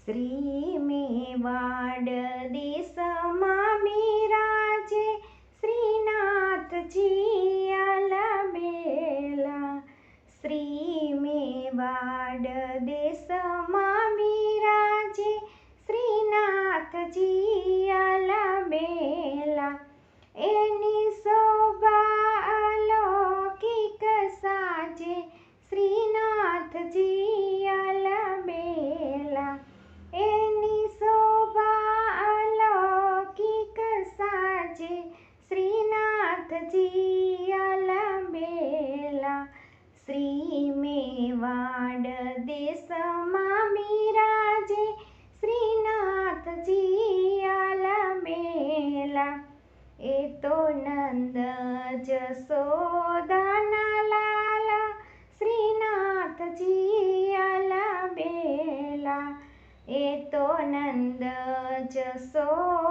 શ્રી મેવાડ દેશમાં મીરાજે શ્રીનાથજી અલબેલા શ્રી મેવાડ દેશમાં મીરાજે શ્રીનાથજી આલબેલા મેવાડ દેશમાં બિરાજે શ્રીનાથજી આલમેલા. એ તો નંદ જસોદાના લાલા, શ્રીનાથજી આલમેલા. એ તો નંદ જસોદાના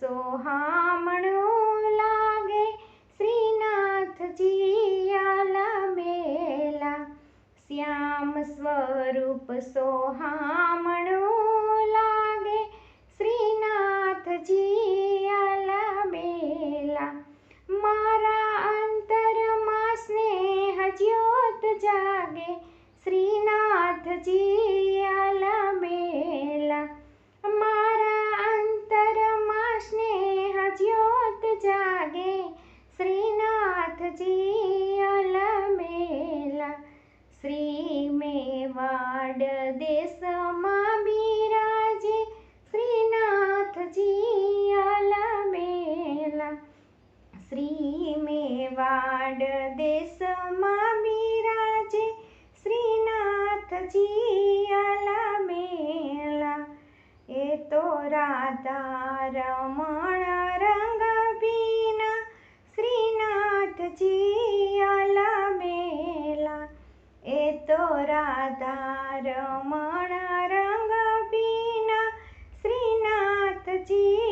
સોહામણું લાગે. શ્રીનાથજી મેલા. શ્યામ સ્વરૂપ સોહામણું શ્રીનાથજી મેલા એ તો રાધા રમણ રંગ બીના શ્રીનાથજી મેલા એ તો રાધા રમણ રંગ બીના શ્રીનાથજી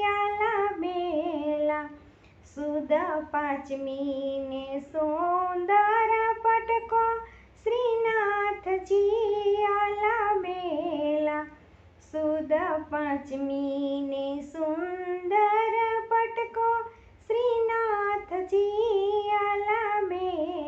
શ્રીનાથજી આલબેલા સુદ પાંચમીને સુંદર પટકો શ્રીનાથજી આલબેલા સુદ પાંચમીને સુંદર પટકો શ્રીનાથજી આલા કોટી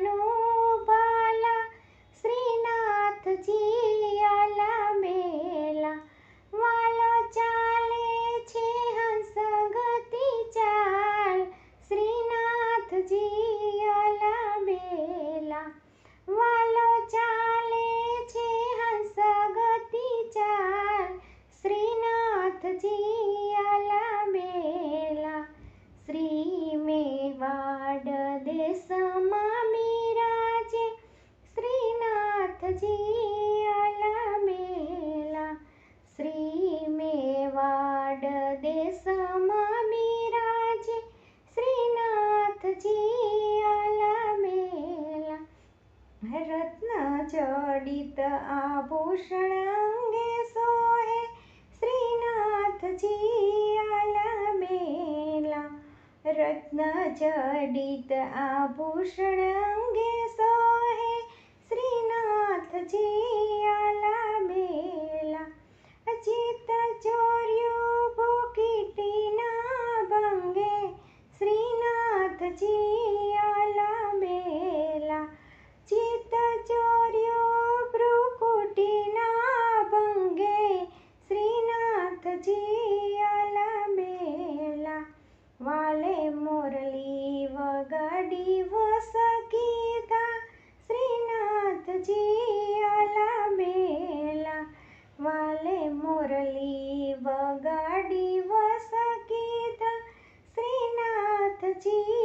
સોહે भूषण अंगे सोहे श्रीनाथ जी आलमेला रत्न जडित आभूषण अंगे सोहे श्रीनाथ जी आलमेला अजित चोरियो भूकिटी ना भंगे श्रीनाथ जी મોરલી વગાડી વસગીત શ્રીનાથજી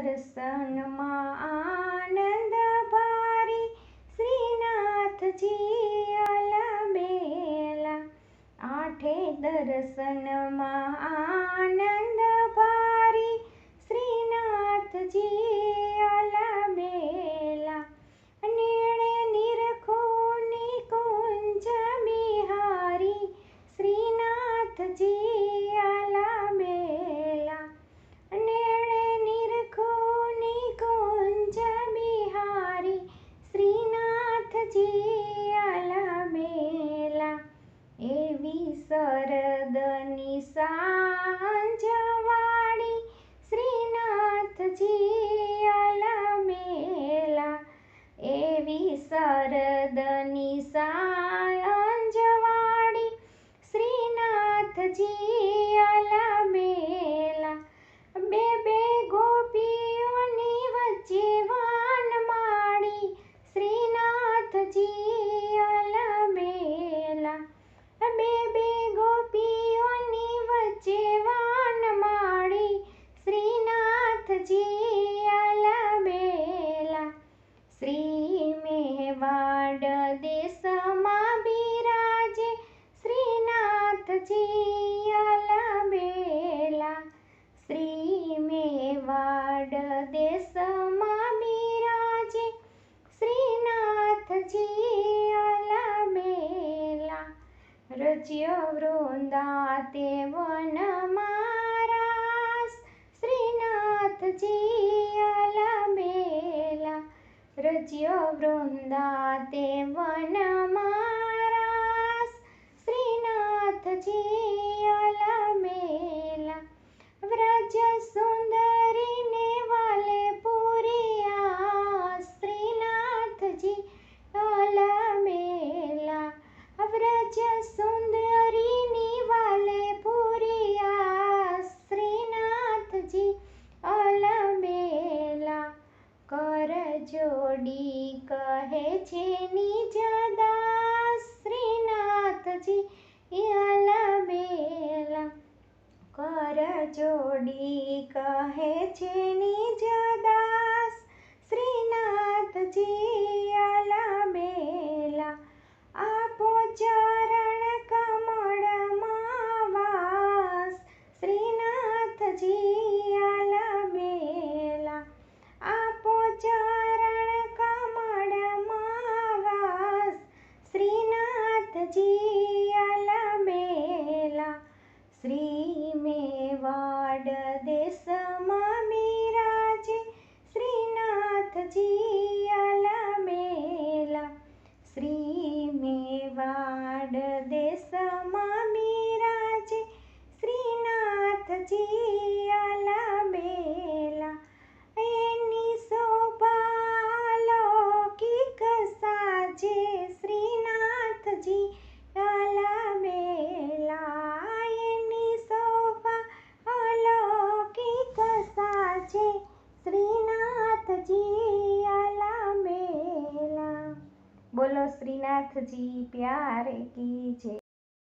દર્શનમાં આનંદ ભારી શ્રીનાથજી અલબેલા આઠે દર્શન 아버지 રચ્ય વૃંદા તે વન મારા શ્રીનાથજી અલબેલા રચ્ય વૃંદા તે વન મારા શ્રીનાથજી છે નિજ દાસ શ્રીનાથજી યાલા મેલા કર જોડી કહે છે નિજ દાસ શ્રીનાથજી this जी प्यारे